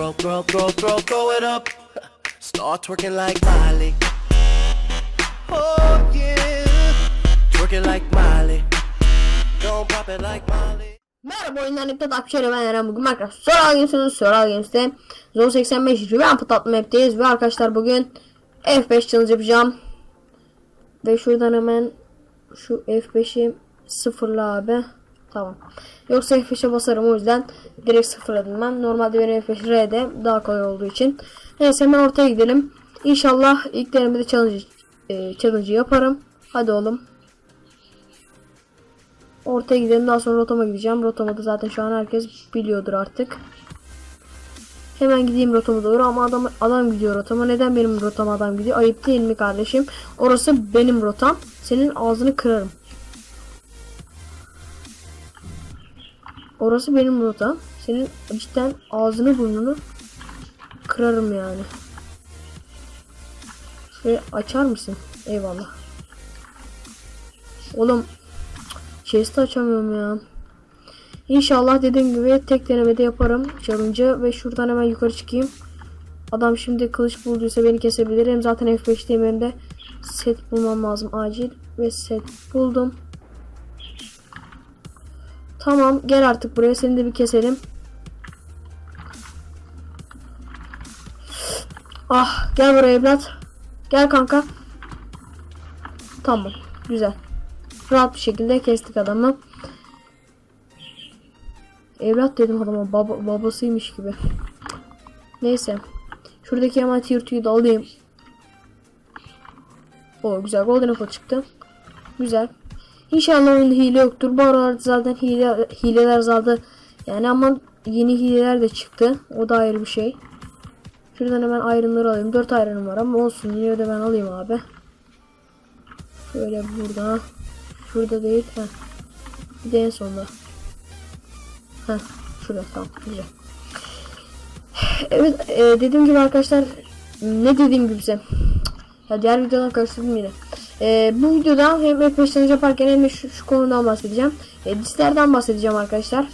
Throw, throw, throw, throw, throw it up. Start twerking like Miley. Oh yeah. Twerking like Miley. Don't pop it like Miley. Merhaba oyundan iptal akşarı ben Eren bugün Minecraft Soral Games'in Soral Games'te Zone 85 Revamp adlı map'teyiz ve arkadaşlar bugün F5 challenge yapacağım Ve şuradan hemen şu F5'i sıfırla abi Tamam Yoksa F5'e basarım o yüzden direkt sıfırladım ben Normalde benim F5 R'de daha kolay olduğu için Neyse hemen ortaya gidelim İnşallah ilk denemede challenge, e, challenge'ı yaparım Hadi oğlum Ortaya gidelim daha sonra rotama gideceğim. Rotama da zaten şu an herkes biliyordur artık. Hemen gideyim rotama doğru ama adam adam gidiyor rotama. Neden benim rotama adam gidiyor? Ayıp değil mi kardeşim? Orası benim rotam. Senin ağzını kırarım. Orası benim rotam. Senin cidden ağzını burnunu kırarım yani. Şöyle açar mısın? Eyvallah. Oğlum Chest'i açamıyorum ya. İnşallah dediğim gibi tek denemede yaparım challenge'ı ve şuradan hemen yukarı çıkayım. Adam şimdi kılıç bulduysa beni kesebilir. Hem zaten F5'teyim hem de set bulmam lazım acil. Ve set buldum. Tamam gel artık buraya seni de bir keselim. Ah gel buraya evlat. Gel kanka. Tamam güzel. Rahat bir şekilde kestik adamı. Evlat dedim adama baba, babasıymış gibi. Neyse. Şuradaki hemen tier 2'yi de alayım. O güzel golden apple çıktı. Güzel. İnşallah oyunda hile yoktur. Bu aralar zaten hile, hileler zaten yani ama yeni hileler de çıktı. O da ayrı bir şey. Şuradan hemen ayrımları alayım. 4 ayrım var ama olsun. Yine de ben alayım abi. Şöyle burada. Şurada değil. Heh. Bir de en sonda. Heh. Şurada tamam. Güzel. Evet e, dediğim gibi arkadaşlar ne dediğim gibi size. Ya diğer videodan karıştırdım yine. E, bu videoda hem F5 yaparken hem şu, şu konudan bahsedeceğim. E, dislerden bahsedeceğim arkadaşlar.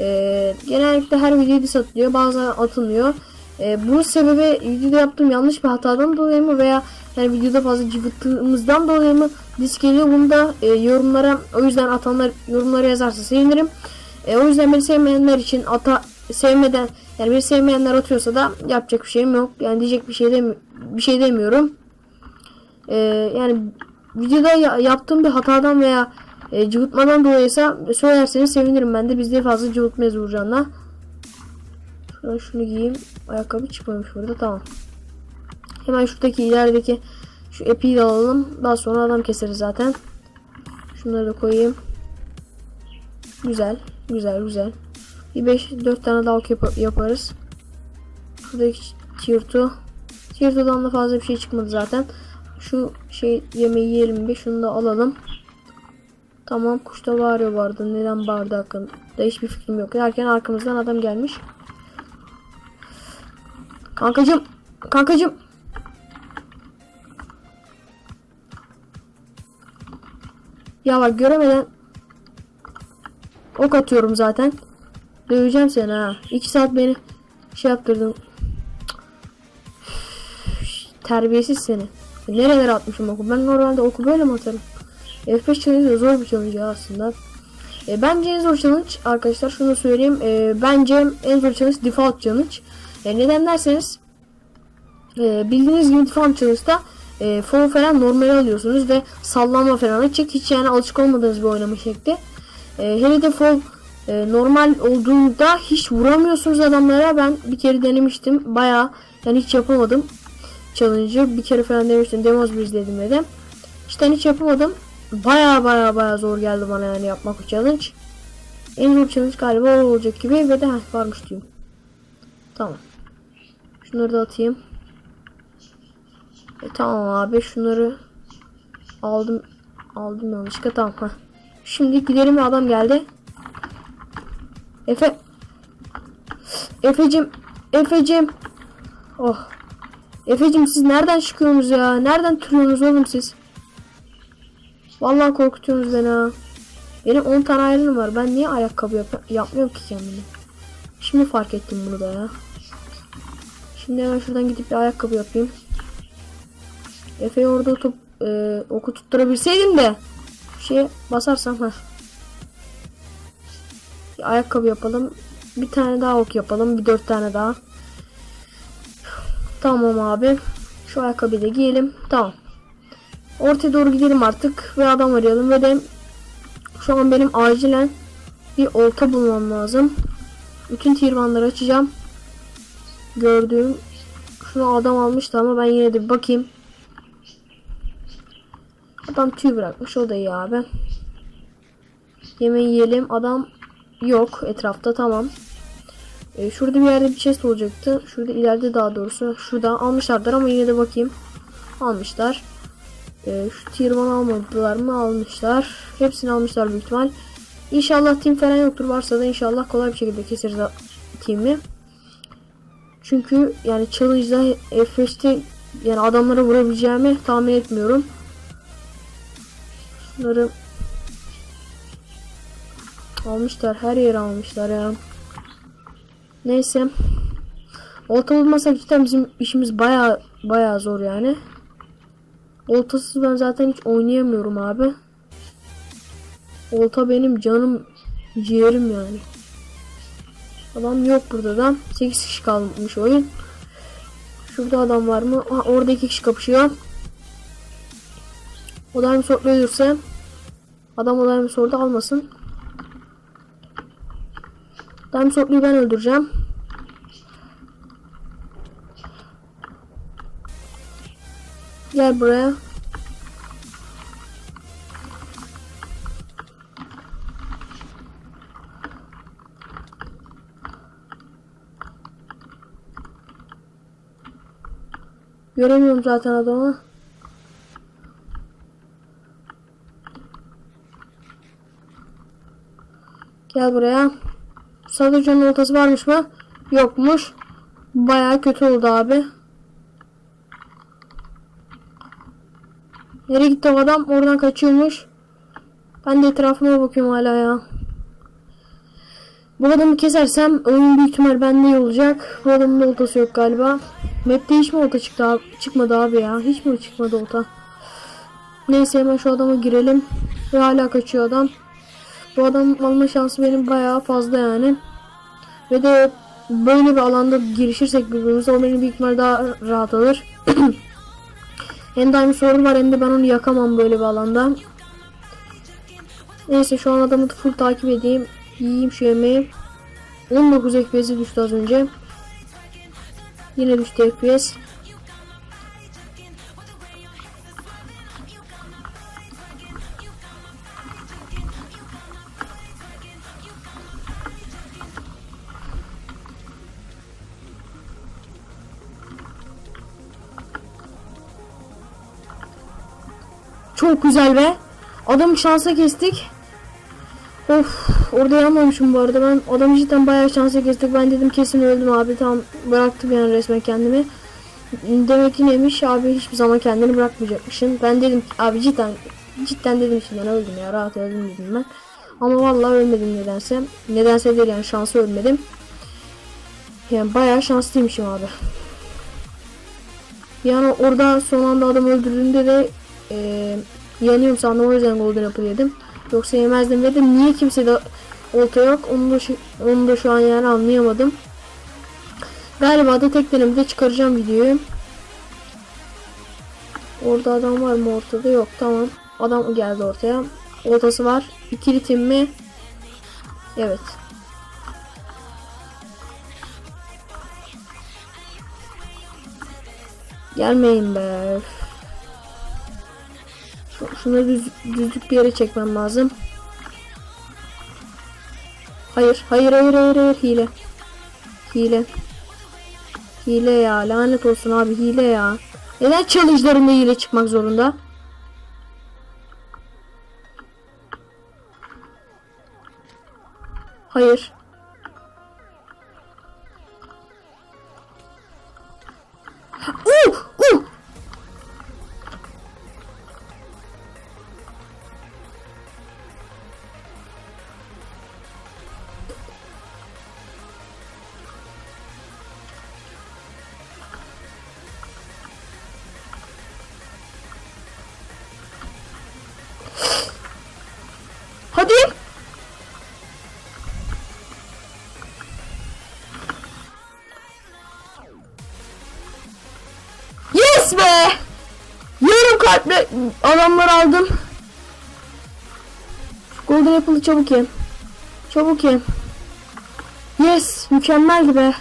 E, genellikle her video dis atılıyor. Bazen atılmıyor. E, bunun sebebi videoda yaptığım yanlış bir hatadan dolayı mı veya yani videoda fazla cıvıttığımızdan dolayı mı disk geliyor bunu da e, yorumlara o yüzden atanlar yorumlara yazarsa sevinirim. E, o yüzden beni sevmeyenler için ata sevmeden yani beni sevmeyenler atıyorsa da yapacak bir şeyim yok. Yani diyecek bir şey de bir şey demiyorum. E, yani videoda ya, yaptığım bir hatadan veya e, cıvıtmadan dolayıysa söylerseniz sevinirim ben de bizde fazla cıvıtmayız Uğurcan'la. Şuradan şunu giyeyim. Ayakkabı çıkmamış burada tamam. Hemen şuradaki ilerideki şu epiyi de alalım. Daha sonra adam keseriz zaten. Şunları da koyayım. Güzel. Güzel güzel. Bir 5 4 tane daha ok yap yaparız. Şuradaki tier 2. Tier 2'dan da fazla bir şey çıkmadı zaten. Şu şey yemeği yiyelim bir. Şunu da alalım. Tamam kuşta bağırıyor vardı. Neden bağırdı hakkında hiçbir fikrim yok. Derken arkamızdan adam gelmiş. Kankacım. Kankacım. Ya bak göremeden ok atıyorum zaten. Döveceğim seni ha. 2 saat beni şey yaptırdın. Terbiyesiz seni. Nerelere atmışım oku? Ben normalde oku böyle mi atarım? F5 challenge zor bir challenge aslında. E, bence en zor challenge arkadaşlar şunu söyleyeyim. E, bence en zor challenge default challenge. E, neden derseniz e, bildiğiniz gibi default challenge'da e, fall falan normal alıyorsunuz ve sallanma falan açık. Hiç yani alışık olmadığınız bir oynama şekli. E, hele de fall e, normal olduğunda hiç vuramıyorsunuz adamlara. Ben bir kere denemiştim. Baya yani hiç yapamadım. Challenge'ı bir kere falan denemiştim. Demos bir izledim dedim. İşte hiç yapamadım. Baya baya baya zor geldi bana yani yapmak o challenge. En zor challenge galiba o olacak gibi ve de heh, varmış diyorum. Tamam. Şunları da atayım. E, tamam abi şunları aldım aldım yanlışlıkla tamam ha. Şimdi gidelim ve adam geldi. Efe Efecim Efecim Oh Efecim siz nereden çıkıyorsunuz ya? Nereden türüyorsunuz oğlum siz? Vallahi korkutuyorsunuz beni ha. Benim 10 tane ayrım var. Ben niye ayakkabı yap yapmıyorum ki kendime? Şimdi fark ettim bunu da ya. Şimdi hemen şuradan gidip bir ayakkabı yapayım. Efe'yi orada top, e, oku tutturabilseydim de şeye basarsam ha. Ayakkabı yapalım. Bir tane daha ok yapalım. Bir dört tane daha. Tamam abi. Şu ayakkabıyı da giyelim. Tamam. Ortaya doğru gidelim artık. Ve adam arayalım. Ve de şu an benim acilen bir olta bulmam lazım. Bütün tirvanları açacağım. Gördüğüm şunu adam almıştı ama ben yine de bir bakayım. Adam tüy bırakmış o da iyi abi. Yemeği yiyelim. Adam yok etrafta tamam. Ee, şurada bir yerde bir chest olacaktı. Şurada ileride daha doğrusu. Şurada almışlardır ama yine de bakayım. Almışlar. Ee, şu tier 1 almadılar mı? Almışlar. Hepsini almışlar büyük ihtimal. İnşallah team falan yoktur. Varsa da inşallah kolay bir şekilde keseriz team'i. Çünkü yani challenge'da F5'te yani adamlara vurabileceğimi tahmin etmiyorum. Bunları almışlar. Her yere almışlar ya. Neyse. Olta bulmasak cidden bizim işimiz baya baya zor yani. Oltasız ben zaten hiç oynayamıyorum abi. Olta benim canım ciğerim yani. Adam yok burada da. 8 kişi kalmış oyun. Şurada adam var mı? Ha, orada 2 kişi kapışıyor. O da sortlu ölürse adam o da sordu almasın. Daim sortluyu ben öldüreceğim. Gel buraya. Göremiyorum zaten adamı. Gel buraya. Sadece ortası varmış mı? Yokmuş. Baya kötü oldu abi. Nereye gitti o adam? Oradan kaçıyormuş. Ben de etrafıma bakıyorum hala ya. Bu adamı kesersem oyun büyük ihtimal bende iyi olacak. Bu adamın da oltası yok galiba. Map'te hiç mi olta çıktı abi? çıkmadı abi ya? Hiç mi çıkmadı olta? Neyse hemen şu adama girelim. Ve hala kaçıyor adam. Bu adam alma şansı benim bayağı fazla yani. Ve de böyle bir alanda girişirsek birbirimize o beni büyük ihtimal daha rahat alır. hem aynı sorun var hem de ben onu yakamam böyle bir alanda. Neyse şu an adamı full takip edeyim. Yiyeyim şu yemeği. 19 FPS'i düştü az önce. Yine düştü FPS. Çok güzel be. Adamı şansa kestik. Of orada yanmamışım bu arada. Ben adamı cidden bayağı şansa kestik. Ben dedim kesin öldüm abi. Tam bıraktım yani resmen kendimi. Demek ki neymiş? Abi hiçbir zaman kendini bırakmayacakmışsın. Ben dedim abi cidden cidden dedim şimdi ben öldüm ya rahat öldüm dedim ben. Ama vallahi ölmedim nedense. Nedense değil yani şansı ölmedim. Yani bayağı şanslıymışım abi. Yani orada son anda adam öldürdüğünde de e, yanıyorum sandım o yüzden golden apple yedim Yoksa yemezdim ve de niye kimse de olta yok onu da, şu, onu da şu an yani anlayamadım. Galiba da tek denemede çıkaracağım videoyu. Orada adam var mı ortada yok tamam. Adam geldi ortaya. Oltası var. İkili tim mi? Evet. Gelmeyin be. Şunu düz, düzlük bir yere çekmem lazım. Hayır, hayır, hayır, hayır, hayır, hile. Hile. Hile ya, lanet olsun abi, hile ya. Neden challenge'larında hile çıkmak zorunda? Hayır. Kalple adamları aldım. Golden Apple'ı çabuk ye. Çabuk ye. Yes! Mükemmeldi be.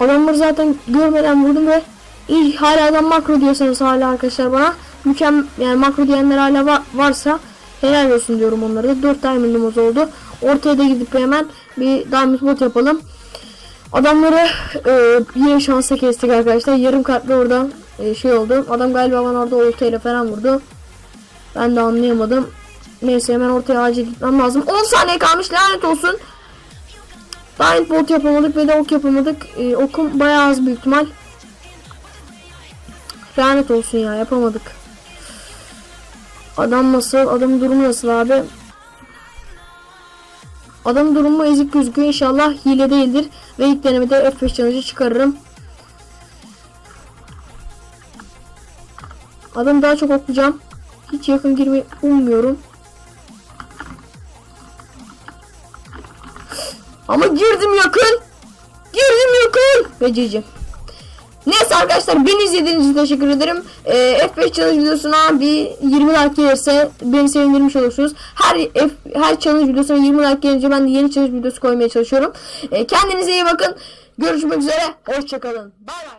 Adamları zaten görmeden vurdum ve iyi hala adam makro diyorsanız hala arkadaşlar bana mükemmel yani makro diyenler hala va- varsa helal olsun diyorum onlara da 4 diamond'ımız oldu ortaya da gidip hemen bir diamond bot yapalım adamları e, yine şansa kestik arkadaşlar yarım katlı orada e, şey oldu adam galiba bana orada ortayla falan vurdu ben de anlayamadım neyse hemen ortaya acil gitmem lazım 10 saniye kalmış lanet olsun Diamond bot yapamadık ve de ok yapamadık. Ee, okum bayağı az büyük ihtimal. Lanet olsun ya yapamadık. Adam nasıl? Adamın durumu nasıl abi? Adamın durumu ezik gözüküyor. İnşallah hile değildir. Ve ilk denemede F5 challenge'ı çıkarırım. Adam daha çok oklayacağım. Hiç yakın girmeyi ummuyorum. Ama girdim yakın. Girdim yakın. Ve. Arkadaşlar beni izlediğiniz için teşekkür ederim. Ee, F5 challenge videosuna bir 20 like gelirse beni sevindirmiş olursunuz. Her F, her challenge videosuna 20 like gelince ben de yeni challenge videosu koymaya çalışıyorum. Ee, kendinize iyi bakın. Görüşmek üzere. Hoşçakalın. Bay bay.